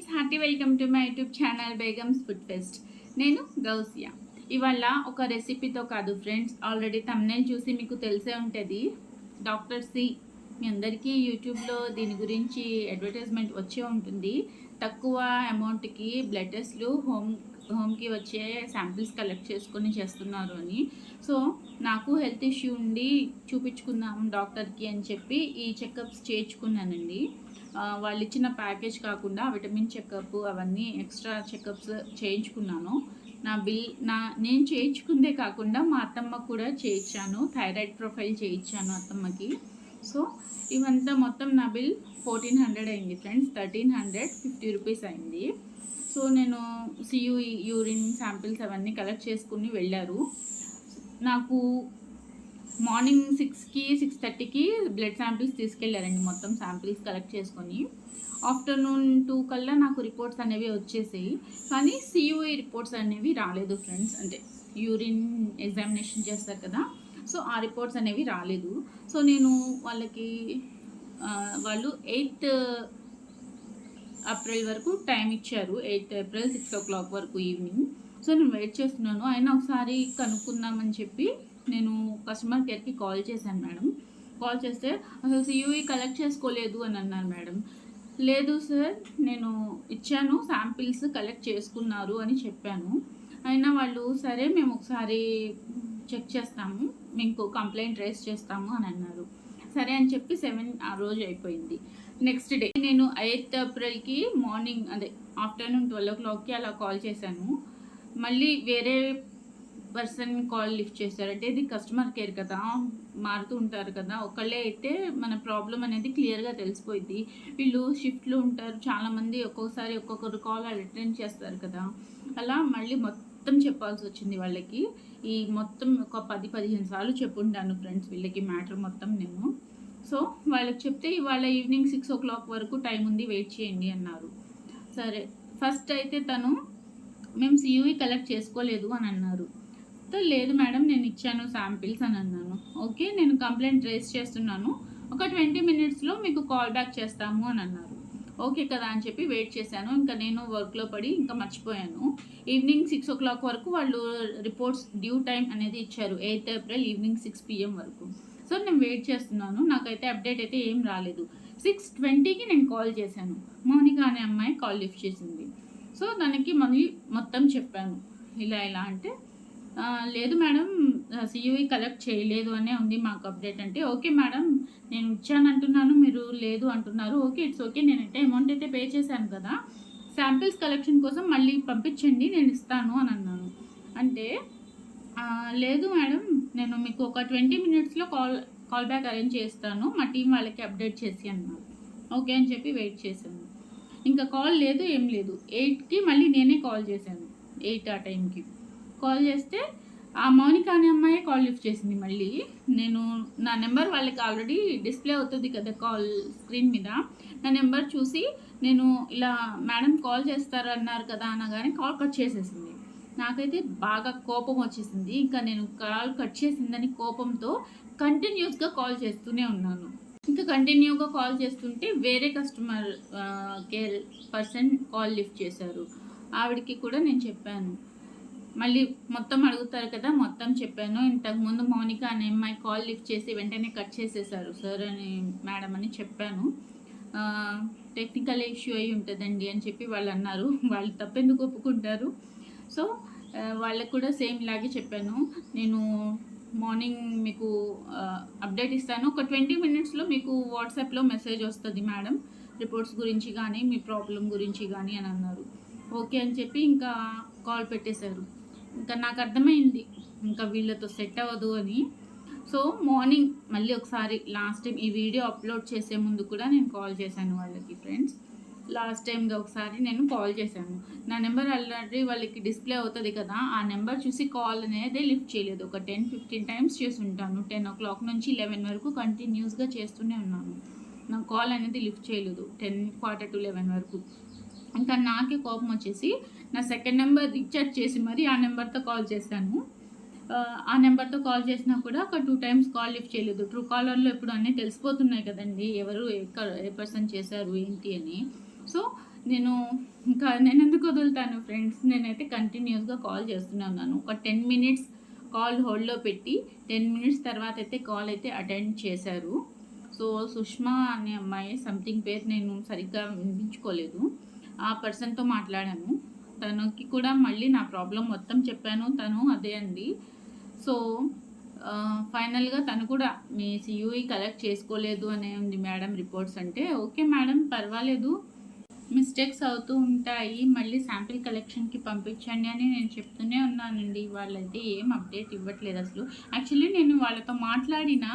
Friends hearty welcome to my YouTube channel Begums food fest. నేను గౌసియా. ఇవాళ ఒక రెసిపీతో కాదు ఫ్రెండ్స్ ఆల్రెడీ తమ్నేల్ చూసి మీకు తెలిసే ఉంటుంది. డాక్టర్ సి మీ అందరికీ యూట్యూబ్లో దీని గురించి అడ్వర్టైజ్మెంట్ వచ్చే ఉంటుంది. తక్కువ అమౌంట్కి బ్లడ్ టెస్ట్లు హోమ్ హోమ్కి వచ్చే శాంపిల్స్ కలెక్ట్ చేసుకొని చేస్తున్నారు అని. సో నాకు హెల్త్ ఇష్యూ ఉండి చూపించుకుందాం డాక్టర్కి అని చెప్పి ఈ చెకప్స్ చేయించుకున్నానండి. వాళ్ళు ఇచ్చిన ప్యాకేజ్ కాకుండా విటమిన్ చెకప్ అవన్నీ ఎక్స్ట్రా చెకప్స్ చేయించుకున్నాను. నా బిల్ నా నేను చేయించుకుందే కాకుండా మా అత్తమ్మ కూడా చేయించాను. థైరాయిడ్ ప్రొఫైల్ చేయించాను అత్తమ్మకి. సో ఇవంతా మొత్తం నా బిల్ ఫోర్టీన్ హండ్రెడ్ అయింది friends. Thirteen hundred fifty rupees అయింది. సో నేను సియు యూరిన్ శాంపిల్స్ అవన్నీ కలెక్ట్ చేసుకుని వెళ్ళారు. నాకు మార్నింగ్ సిక్స్కి సిక్స్ థర్టీకి బ్లడ్ శాంపిల్స్ తీసుకెళ్ళారండి మొత్తం శాంపిల్స్ కలెక్ట్ చేసుకొని. ఆఫ్టర్నూన్ టూ కల్లా నాకు రిపోర్ట్స్ అనేవి వచ్చేసాయి. కానీ సియూఈ రిపోర్ట్స్ అనేవి రాలేదు ఫ్రెండ్స్. అంటే యూరిన్ ఎగ్జామినేషన్ చేస్తారు కదా సో ఆ రిపోర్ట్స్ అనేవి రాలేదు. సో నేను వాళ్ళకి వాళ్ళు ఎయిత్ ఏప్రిల్ వరకు టైం ఇచ్చారు. Eighth April six o'clock వరకు ఈవినింగ్. సో నేను వెయిట్ చేస్తున్నాను. అయినా ఒకసారి కనుక్కుందామని చెప్పి నేను కస్టమర్ కేర్కి కాల్ చేశాను మేడం కాల్ చేస్తే అసలు సియూఈ కలెక్ట్ చేసుకోలేదు అని అన్నారు మేడం లేదు సార్ నేను ఇచ్చాను శాంపిల్స్ కలెక్ట్ చేసుకున్నారు అని చెప్పాను. అయినా వాళ్ళు సరే మేము ఒకసారి చెక్ చేస్తాము మీకు కంప్లైంట్ రేస్ చేస్తాము అని అన్నారు. సరే అని చెప్పి సెవెన్ ఆ రోజు అయిపోయింది. నెక్స్ట్ డే నేను ఎయిత్ ఏప్రిల్కి మార్నింగ్ అదే ఆఫ్టర్నూన్ ట్వెల్వ్ ఓ క్లాక్కి అలా కాల్ చేశాను. మళ్ళీ వేరే పర్సన్ కాల్ లిఫ్ట్ చేస్తారు అంటే ఇది కస్టమర్ కేర్ కదా మారుతూ ఉంటారు కదా. ఒకళ్ళే అయితే మన ప్రాబ్లం అనేది క్లియర్గా తెలిసిపోయింది వీళ్ళు షిఫ్ట్లో ఉంటారు చాలామంది ఒక్కొక్కసారి ఒక్కొక్కరు కాల్ అటెండ్ చేస్తారు కదా. అలా మళ్ళీ మొత్తం చెప్పాల్సి వచ్చింది వాళ్ళకి. ఈ మొత్తం ఒక పది పదిహేను సార్లు చెప్పుంటాను ఫ్రెండ్స్ వీళ్ళకి మ్యాటర్ మొత్తం నేను. సో వాళ్ళకి చెప్తే ఇవాళ ఈవినింగ్ సిక్స్ ఓ క్లాక్ వరకు టైం ఉంది వెయిట్ చేయండి అన్నారు. సరే ఫస్ట్ అయితే తను మేము సియూఈ కలెక్ట్ చేసుకోలేదు అని అన్నారు. చెప్తే లేదు మేడం నేను ఇచ్చాను శాంపిల్స్ అని అన్నాను. ఓకే నేను కంప్లైంట్ రేస్ చేస్తున్నాను. ఒక ట్వంటీ మినిట్స్లో మీకు కాల్ బ్యాక్ చేస్తాము అని అన్నారు. ఓకే కదా అని చెప్పి వెయిట్ చేశాను. ఇంకా నేను వర్క్లో పడి ఇంకా మర్చిపోయాను. ఈవినింగ్ సిక్స్ ఓ క్లాక్ వరకు వాళ్ళు రిపోర్ట్స్ డ్యూ టైం అనేది ఇచ్చారు. Eighth April evening six PM వరకు. సో నేను వెయిట్ చేస్తున్నాను. నాకైతే అప్డేట్ అయితే ఏం రాలేదు. సిక్స్ ట్వంటీకి నేను కాల్ చేశాను. మౌనిక అనే అమ్మాయి కాల్ లిఫ్ట్ చేసింది. సో దానికి మళ్ళీ మొత్తం చెప్పాను. ఇలా ఇలా అంటే లేదు మేడం సియూఈ కలెక్ట్ చేయలేదు అనే ఉంది మాకు అప్డేట్ అంటే. ఓకే మేడం నేను ఇచ్చాను అంటున్నాను మీరు లేదు అంటున్నారు. ఓకే ఇట్స్ ఓకే నేను అమౌంట్ అయితే పే చేశాను కదా. శాంపిల్స్ కలెక్షన్ కోసం మళ్ళీ పంపించండి నేను ఇస్తాను అని అన్నాను. అంటే లేదు మేడం నేను మీకు ఒక ట్వంటీ మినిట్స్లో కాల్ కాల్ బ్యాక్ అరేంజ్ చేస్తాను. మా టీం వాళ్ళకి అప్డేట్ చేసి అన్నారు ఓకే అని చెప్పి వెయిట్ చేశాను. ఇంకా కాల్ లేదు ఏం లేదు. ఎయిట్కి మళ్ళీ నేనే కాల్ చేశాను. ఎయిట్ ఆ టైంకి కాల్ చేస్తే ఆ మౌనిక అనే అమ్మాయి కాల్ లిఫ్ట్ చేసింది మళ్ళీ. నేను నా నెంబర్ వాళ్ళకి ఆల్రెడీ డిస్ప్లే అవుతుంది కదా కాల్ స్క్రీన్ మీద. నా నెంబర్ చూసి నేను ఇలా మేడం కాల్ చేస్తారు అన్నారు కదా అనగానే కాల్ కట్ చేసేసింది. నాకైతే బాగా కోపం వచ్చేసింది. ఇంకా నేను కాల్ కట్ చేసిందని కోపంతో కంటిన్యూస్గా కాల్ చేస్తూనే ఉన్నాను. ఇంకా కంటిన్యూగా కాల్ చేస్తుంటే వేరే customer care person call lift చేశారు. ఆవిడకి కూడా నేను చెప్పాను. మళ్ళీ మొత్తం అడుగుతారు కదా మొత్తం చెప్పాను. ఇంతకుముందు మౌనిక అనే అమ్మాయి కాల్ లిఫ్ట్ చేసి వెంటనే కట్ చేసేసారు సార్ అని మేడం అని చెప్పాను. టెక్నికల్ ఇష్యూ అయి ఉంటుందండి అని చెప్పి వాళ్ళు అన్నారు. వాళ్ళు తప్పెందుకు ఒప్పుకుంటారు? సో వాళ్ళకు కూడా సేమ్ ఇలాగే చెప్పాను. నేను మార్నింగ్ మీకు అప్డేట్ ఇస్తాను. ఒక ట్వంటీ మినిట్స్లో మీకు వాట్సాప్లో మెసేజ్ వస్తుంది మేడం. రిపోర్ట్స్ గురించి కానీ మీ ప్రాబ్లం గురించి కానీ అని అన్నారు. ఓకే అని చెప్పి ఇంకా కాల్ పెట్టేశారు. ఇంకా నాకు అర్థమైంది. ఇంకా వీళ్ళతో సెట్ అవ్వదు అని. సో మార్నింగ్ మళ్ళీ ఒకసారి లాస్ట్ టైం ఈ వీడియో అప్లోడ్ చేసే ముందు కూడా నేను కాల్ చేశాను వాళ్ళకి ఫ్రెండ్స్ లాస్ట్ టైంగా ఒకసారి నేను కాల్ చేశాను. నా నెంబర్ ఆల్రెడీ వాళ్ళకి డిస్ప్లే అవుతుంది కదా ఆ నెంబర్ చూసి కాల్ అనేది లిఫ్ట్ చేయలేదు. ఒక టెన్ ఫిఫ్టీన్ టైమ్స్ చేసి ఉంటాను. టెన్ ఓ క్లాక్ నుంచి లెవెన్ వరకు కంటిన్యూస్గా చేస్తూనే ఉన్నాను. నా కాల్ అనేది లిఫ్ట్ చేయలేదు. టెన్ క్వార్టర్ టు లెవెన్ వరకు. ఇంకా నాకే కోపం వచ్చేసి నా సెకండ్ నెంబర్ రీఛార్జ్ చేసి మరి ఆ నెంబర్తో కాల్ చేశాను. ఆ, నెంబర్తో కాల్ చేసినా కూడా ఒక టూ టైమ్స్ కాల్ లిఫ్ట్ చేయలేదు. ట్రూ కాలర్లో ఇప్పుడు అన్నీ తెలిసిపోతున్నాయి కదండి. ఎవరు ఎక్కడ ఏ పర్సన్ చేశారు ఏంటి అని. సో నేను ఇంకా నేను ఎందుకు వదులుతాను ఫ్రెండ్స్ నేనైతే కంటిన్యూస్గా కాల్ చేస్తున్నాను ఉన్నాను. ఒక టెన్ మినిట్స్ కాల్ హోల్డ్లో పెట్టి టెన్ మినిట్స్ తర్వాత అయితే కాల్ అయితే అటెండ్ చేశారు. సో సుష్మా అనే అమ్మాయి సంథింగ్ పేరు నేను సరిగ్గా వినిపించుకోలేదు. ఆ పర్సన్తో మాట్లాడాను. తనకి కూడా మళ్ళీ నా ప్రాబ్లం మొత్తం చెప్పాను. తను అదే అండి సో ఫైనల్గా తను కూడా మీ సియూఈ కలెక్ట్ చేసుకోలేదు అనే ఉంది మేడం రిపోర్ట్స్ అంటే. ఓకే మేడం పర్వాలేదు. మిస్టేక్స్ అవుతూ ఉంటాయి. మళ్ళీ శాంపిల్ కలెక్షన్కి పంపించండి అని నేను చెప్తూనే ఉన్నానండి. వాళ్ళైతే ఏం అప్డేట్ ఇవ్వట్లేదు అసలు. యాక్చువల్లీ నేను వాళ్ళతో మాట్లాడిన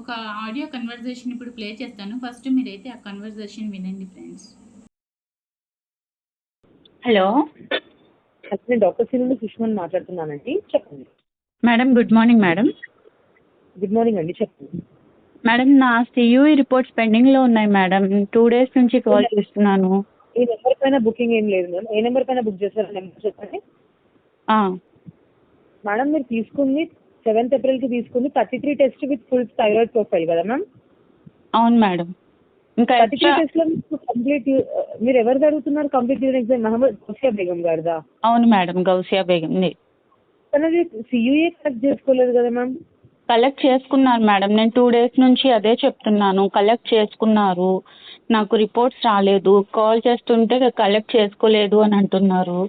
ఒక ఆడియో కన్వర్జేషన్ ఇప్పుడు ప్లే చేస్తాను. ఫస్ట్ మీరైతే ఆ కన్వర్జేషన్ వినండి ఫ్రెండ్స్ హలో. నేను డాక్టర్ సి నుండి సుష్మన్ మాట్లాడుతున్నానండి. చెప్పండి. Madam good morning madam. Good morning అండి చెప్పండి. మేడం నా సియూఈ రిపోర్ట్స్ పెండింగ్లో ఉన్నాయి మేడం. టూ డేస్ నుంచి కాల్ చేస్తున్నాను. ఈ నెంబర్ పైన బుకింగ్ ఏం లేదు మేడం. ఏ నెంబర్ పైన బుక్ చేశారు? నెంబర్ చెప్పండి. మేడం మీరు తీసుకుంది సెవెంత్ ఏప్రిల్కి తీసుకుంది thirty three test with full thyroid profile కదా మ్యామ్? అవును మేడం. ఇంకా కంప్లీట్ మీరు ఎవరు జరుగుతున్నారు? Complete urine exam Mohammed Husiya Begum గారిదా? అవును మేడం గౌసియా బేగంది తనది సియూఏ కలెక్ట్ చేసుకోలేదు కదా మ్యామ్? కలెక్ట్ చేసుకున్నారు మేడం. నేను టూ డేస్ నుంచి అదే చెప్తున్నాను. కలెక్ట్ చేసుకున్నారు. నాకు రిపోర్ట్స్ రాలేదు. కాల్ చేస్తుంటే కలెక్ట్ చేసుకోలేదు అని అంటున్నారు.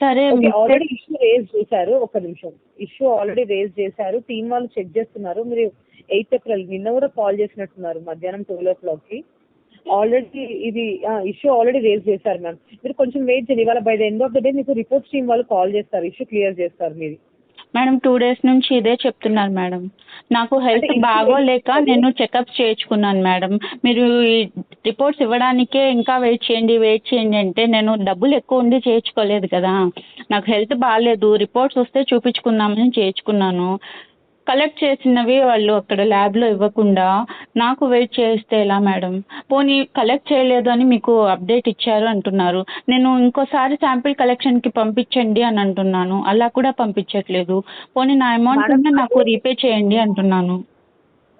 సరే ఆల్రెడీ ఇష్యూ రేజ్ చేశారు. ఒక నిమిషం. ఇష్యూ ఆల్రెడీ రేజ్ చేశారు. టీం వాళ్ళు చెక్ చేస్తున్నారు. మీరు ఎయిత్ ఏప్రిల్ నిన్న కూడా కాల్ చేసినట్టున్నారు. మధ్యాహ్నం ట్వెల్వ్ ఓ క్లాక్కి ఆల్రెడీ ఇది ఇష్యూ ఆల్రెడీ రేజ్ చేశారు మ్యామ్ మీరు కొంచెం వెయిట్ చేయండి. ఇవాళ by the end of the day మీకు రిపోర్ట్స్ టీం వాళ్ళు కాల్ చేస్తారు ఇష్యూ క్లియర్ చేస్తారు మీది. మేడం టూ డేస్ నుంచి ఇదే చెప్తున్నారు మేడం. నాకు హెల్త్ బాగోలేక నేను చెకప్ చేయించుకున్నాను మేడం. మీరు ఈ రిపోర్ట్స్ ఇవ్వడానికే ఇంకా వెయిట్ చేయండి వెయిట్ చేయండి అంటే నేను డబ్బులు ఎక్కువ ఉండి చేయించుకోలేదు కదా. నాకు హెల్త్ బాగాలేదు రిపోర్ట్స్ వస్తే చూపించుకుందామని చేయించుకున్నాను. కలెక్ట్ చేసినవి వాళ్ళు అక్కడ ల్యాబ్లో ఇవ్వకుండా నాకు వెయిట్ చేస్తే ఎలా మేడం పోనీ కలెక్ట్ చేయలేదు అని మీకు అప్డేట్ ఇచ్చారు అంటున్నారు. నేను ఇంకోసారి శాంపిల్ కలెక్షన్కి పంపించండి అని అంటున్నాను. అలా కూడా పంపించట్లేదు. పోనీ నా అమౌంట్ నాకు రీపే చేయండి అంటున్నాను.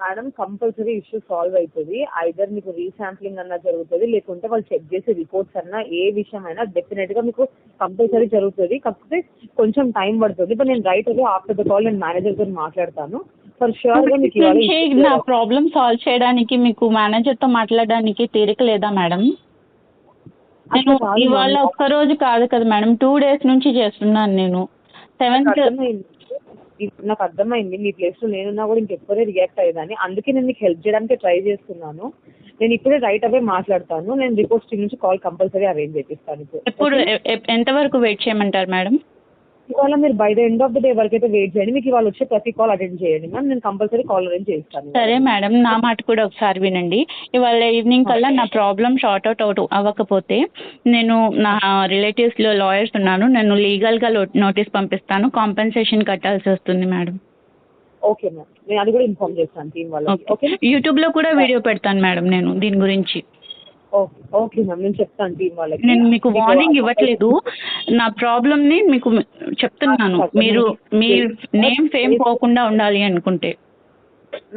మేడం కంపల్సరీ ఇష్యూ సాల్వ్ అవుతుంది ఐదర్ మీకు రీశాంప్లింగ్ అన్నా జరుగుతుంది లేకుంటే వాళ్ళు చెక్ చేసే రిపోర్ట్స్ అన్నా ఏ విషయం అయినా డెఫినెట్గా మీకు కంపల్సరీ జరుగుతుంది. కాకపోతే కొంచెం టైం పడుతుంది. బట్ నేను right away after the call నేను మేనేజర్తో మాట్లాడతాను. ఫర్ షూర్గా మీకు నా ప్రాబ్లమ్ సాల్వ్ చేయడానికి మీకు మేనేజర్తో మాట్లాడడానికి తీరిక లేదా మేడం? నేను ఇవాళ. ఒక్క రోజు కాదు కదా మేడం. టూ డేస్ నుంచి చేస్తున్నాను నేను. సెవెంత్ ఇప్పుడు నాకు అర్థమైంది మీ ప్లేస్లో నేనున్నా కూడా ఇంకెప్పుడే రియాక్ట్ అయ్యేదాన్ని. అందుకే నేను మీకు హెల్ప్ చేయడానికి ట్రై చేస్తున్నాను. నేను ఇప్పుడే రైట్ అవే మాట్లాడతాను. నేను రిపోర్ట్స్ నుంచి కాల్ కంపల్సరీ అరేంజ్ చేపిస్తాను. ఇప్పుడు. ఎప్పుడు ఎ- ఎ- ఎంతవరకు వెయిట్ చేయమంటారు మేడం? ఇవాళ మీరు by the end of the day వరకు అయితే వెయిట్ చేయండి. మీకు ఇవాళ వచ్చే ప్రతి కాల్ అటెండ్ చేయండి. మ్యామ్ నేను కంపల్సరీ కాల్ అరేంజ్ చేస్తాను. సరే మేడం నా మాట కూడా ఒకసారి వినండి. ఇవాళ ఈవినింగ్ కల్లా నా ప్రాబ్లం షార్ట్ అవుట్ అవుట్ అవ్వకపోతే నేను నా రిలేటివ్స్లో లాయర్స్ ఉన్నాను. నేను లీగల్గా నోటీస్ పంపిస్తాను. కాంపెన్సేషన్ కట్టాల్సి వస్తుంది మేడం ఓకే మ్యామ్ నేను అది కూడా ఇన్ఫార్మ్ చేస్తాను టీం వాళ్ళకి. ఓకే. ఓకే యూట్యూబ్లో కూడా వీడియో పెడతాను మేడం నేను దీని గురించి. ఓకే. ఓకే మ్యామ్ నేను చెప్తాను టీం వాళ్ళకి. నేను మీకు వార్నింగ్ ఇవ్వట్లేదు. నా ప్రాబ్లమ్ని మీకు చెప్తున్నాను. మీరు మీ నేమ్ ఫేమ్ పోకుండా ఉండాలి అనుకుంటే.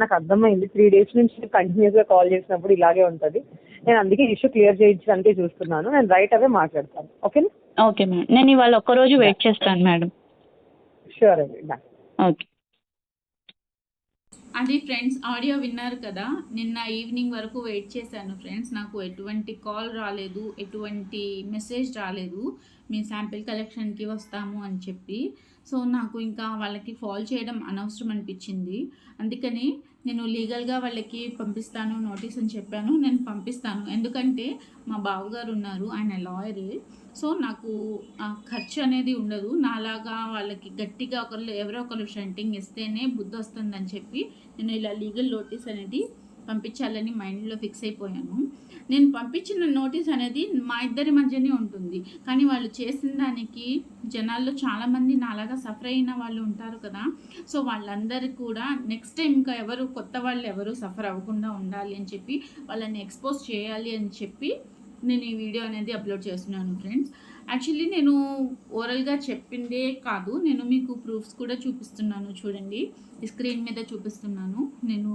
నాకు అర్థమైంది. త్రీ డేస్ నుంచి కంటిన్యూస్గా కాల్ చేసినప్పుడు ఇలాగే ఉంటుంది. నేను అందుకే ఇష్యూ క్లియర్ చేయించడానికే చూస్తున్నాను. నేను రైట్ అవే మాట్లాడతాను. ఓకేనా ఓకే మేడం నేను ఇవాళ ఒక్కరోజు వెయిట్ చేస్తాను మేడం షూర్ అండి ఓకే అది ఫ్రెండ్స్ ఆడియో విన్నారు కదా. నిన్న ఈవినింగ్ వరకు వెయిట్ చేశాను ఫ్రెండ్స్ నాకు ఎటువంటి కాల్ రాలేదు ఎటువంటి మెసేజ్ రాలేదు. మీ శాంపిల్ కలెక్షన్కి వస్తాము అని చెప్పి. సో నాకు ఇంకా వాళ్ళకి ఫాల్ చేయడం అనవసరం అనిపించింది. అందుకని నేను లీగల్గా వాళ్ళకి పంపిస్తాను నోటీస్ అని చెప్పాను. నేను పంపిస్తాను. ఎందుకంటే మా బావగారు ఉన్నారు. ఆయన లాయరే. సో నాకు ఆ ఖర్చు అనేది ఉండదు. నాలాగా వాళ్ళకి గట్టిగా ఒకరు ఎవరో ఒకరు షంటింగ్ ఇస్తేనే బుద్ధి వస్తుందని చెప్పి నేను ఇలా లీగల్ నోటీస్ అనేది పంపించాలని మైండ్లో ఫిక్స్ అయిపోయాను. నేను పంపించిన నోటీస్ అనేది మా ఇద్దరి మధ్యనే ఉంటుంది. కానీ వాళ్ళు చేసిన దానికి జనాల్లో చాలామంది నాలాగా సఫర్ అయిన వాళ్ళు ఉంటారు కదా. సో వాళ్ళందరికీ కూడా నెక్స్ట్ టైం ఇంకా ఎవరు కొత్త వాళ్ళు ఎవరు సఫర్ అవ్వకుండా ఉండాలి అని చెప్పి వాళ్ళని ఎక్స్పోజ్ చేయాలి అని చెప్పి నేను ఈ వీడియో అనేది అప్లోడ్ చేస్తున్నాను ఫ్రెండ్స్. యాక్చువల్లీ నేను ఓరల్గా చెప్పిందే కాదు. నేను మీకు ప్రూఫ్స్ కూడా చూపిస్తున్నాను చూడండి. స్క్రీన్ మీద చూపిస్తున్నాను. నేను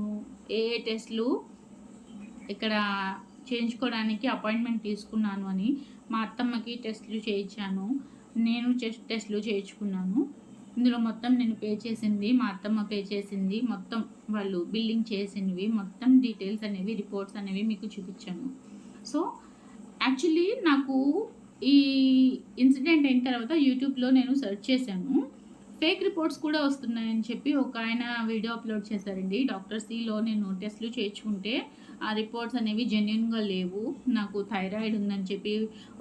ఏ ఏ టెస్ట్లు ఇక్కడ చేయించుకోవడానికి అపాయింట్మెంట్ తీసుకున్నాను అని మా అత్తమ్మకి టెస్టులు చేయించాను. నేను టెస్ట్ టెస్టులు చేయించుకున్నాను. ఇందులో మొత్తం నేను పే చేసింది మా అత్తమ్మ పే చేసింది. మొత్తం వాళ్ళు బిల్లింగ్ చేసినవి మొత్తం డీటెయిల్స్ అనేవి రిపోర్ట్స్ అనేవి మీకు చూపించాను. సో యాక్చువల్లీ నాకు ఈ ఇన్సిడెంట్ అయిన తర్వాత యూట్యూబ్లో నేను సెర్చ్ చేశాను. ఫేక్ రిపోర్ట్స్ కూడా వస్తున్నాయని చెప్పి ఒక ఆయన వీడియో అప్లోడ్ చేశారండి. డాక్టర్ సిలో నేను టెస్ట్లు చేర్చుకుంటే ఆ రిపోర్ట్స్ అనేవి జెన్యున్గా లేవు. నాకు థైరాయిడ్ ఉందని చెప్పి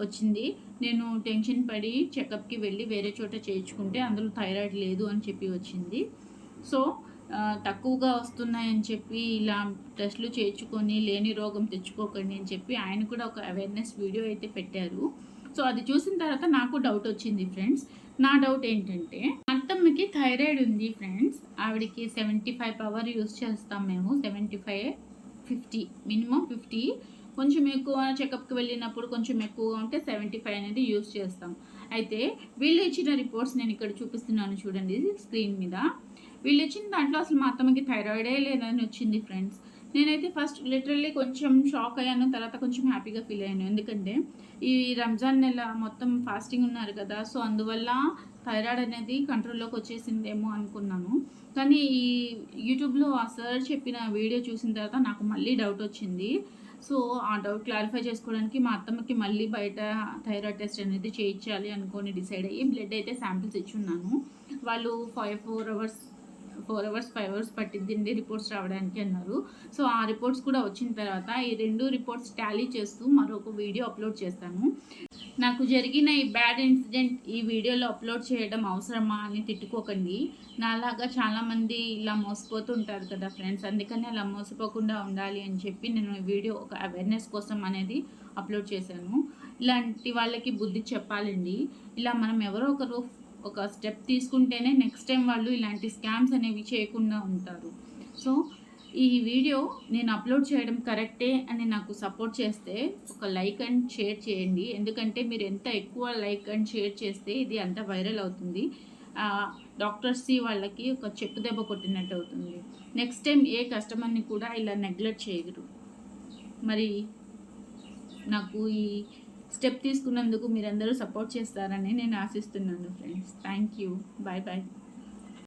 వచ్చింది. నేను టెన్షన్ పడి చెకప్కి వెళ్ళి వేరే చోట చేయించుకుంటే అందులో థైరాయిడ్ లేదు అని చెప్పి వచ్చింది. సో తక్కువగా వస్తున్నాయని చెప్పి ఇలా టెస్ట్లు చేయించుకొని లేని రోగం తెచ్చుకోకండి అని చెప్పి ఆయన కూడా ఒక అవేర్నెస్ వీడియో అయితే పెట్టారు. సో అది చూసిన తర్వాత నాకు డౌట్ వచ్చింది ఫ్రెండ్స్ నా డౌట్ ఏంటంటే అత్తమ్మకి థైరాయిడ్ ఉంది ఫ్రెండ్స్ ఆవిడకి సెవెంటీ ఫైవ్ పవర్ యూస్ చేస్తాం మేము. Seventy five fifty minimum fifty కొంచెం ఎక్కువ చెకప్కి వెళ్ళినప్పుడు కొంచెం ఎక్కువగా ఉంటే సెవెంటీ ఫైవ్ అనేది యూస్ చేస్తాం. అయితే వీళ్ళు ఇచ్చిన రిపోర్ట్స్ నేను ఇక్కడ చూపిస్తున్నాను చూడండి స్క్రీన్ మీద. వీళ్ళు ఇచ్చిన దాంట్లో అసలు మా అత్తమ్మకి థైరాయిడే లేదని వచ్చింది ఫ్రెండ్స్ నేనైతే ఫస్ట్ లిటరల్లీ కొంచెం షాక్ అయ్యాను తర్వాత కొంచెం హ్యాపీగా ఫీల్ అయ్యాను. ఎందుకంటే ఈ రంజాన్ నెల మొత్తం ఫాస్టింగ్ ఉన్నారు కదా సో అందువల్ల థైరాయిడ్ అనేది కంట్రోల్లోకి వచ్చేసిందేమో అనుకున్నాను. కానీ ఈ యూట్యూబ్లో ఆ సార్ చెప్పిన వీడియో చూసిన తర్వాత నాకు మళ్ళీ డౌట్ వచ్చింది. సో ఆ డౌట్ క్లారిఫై చేసుకోవడానికి మా అత్తమ్మకి మళ్ళీ బయట థైరాయిడ్ టెస్ట్ అనేది చేయించాలి అనుకొని డిసైడ్ అయ్యి బ్లడ్ అయితే శాంపిల్స్ ఇచ్చున్నాను వాళ్ళు five four hours four hours five hours పట్టిద్దండి reports రావడానికి అన్నారు. సో ఆ రిపోర్ట్స్ కూడా వచ్చిన తర్వాత ఈ రెండు రిపోర్ట్స్ టాలీ చేస్తూ మరొక వీడియో అప్లోడ్ చేస్తాను. నాకు జరిగిన ఈ బ్యాడ్ ఇన్సిడెంట్ ఈ వీడియోలో అప్లోడ్ చేయడం అవసరమా అని తిట్టుకోకండి. నాలాగా చాలామంది ఇలా మోసపోతుంటారు కదా ఫ్రెండ్స్ అందుకని అలా మోసపోకుండా ఉండాలి అని చెప్పి నేను ఈ వీడియో ఒక అవేర్నెస్ కోసం అనేది అప్లోడ్ చేశాను. ఇలాంటి వాళ్ళకి బుద్ధి చెప్పాలండి. ఇలా మనం ఎవరో ఒకరు ఒక స్టెప్ తీసుకుంటేనే నెక్స్ట్ టైం వాళ్ళు ఇలాంటి స్కామ్స్ అనేవి చేయకుండా ఉంటారు. సో ఈ వీడియో నేను అప్లోడ్ చేయడం కరెక్టే అని నాకు సపోర్ట్ చేస్తే ఒక లైక్ అండ్ షేర్ చేయండి. ఎందుకంటే మీరు ఎంత ఎక్కువ లైక్ అండ్ షేర్ చేస్తే ఇది అంత వైరల్ అవుతుంది. డాక్టర్స్ వాళ్ళకి ఒక చెప్పు దెబ్బ కొట్టినట్టు అవుతుంది. నెక్స్ట్ టైం ఏ కస్టమర్ని కూడా ఇలా నెగ్లెక్ట్ చేయరు. మరి నాకు ఈ స్టెప్ తీసుకున్నందుకు మీరందరూ సపోర్ట్ చేస్తారని నేను ఆశిస్తున్నాను friends. Thank you. Bye bye.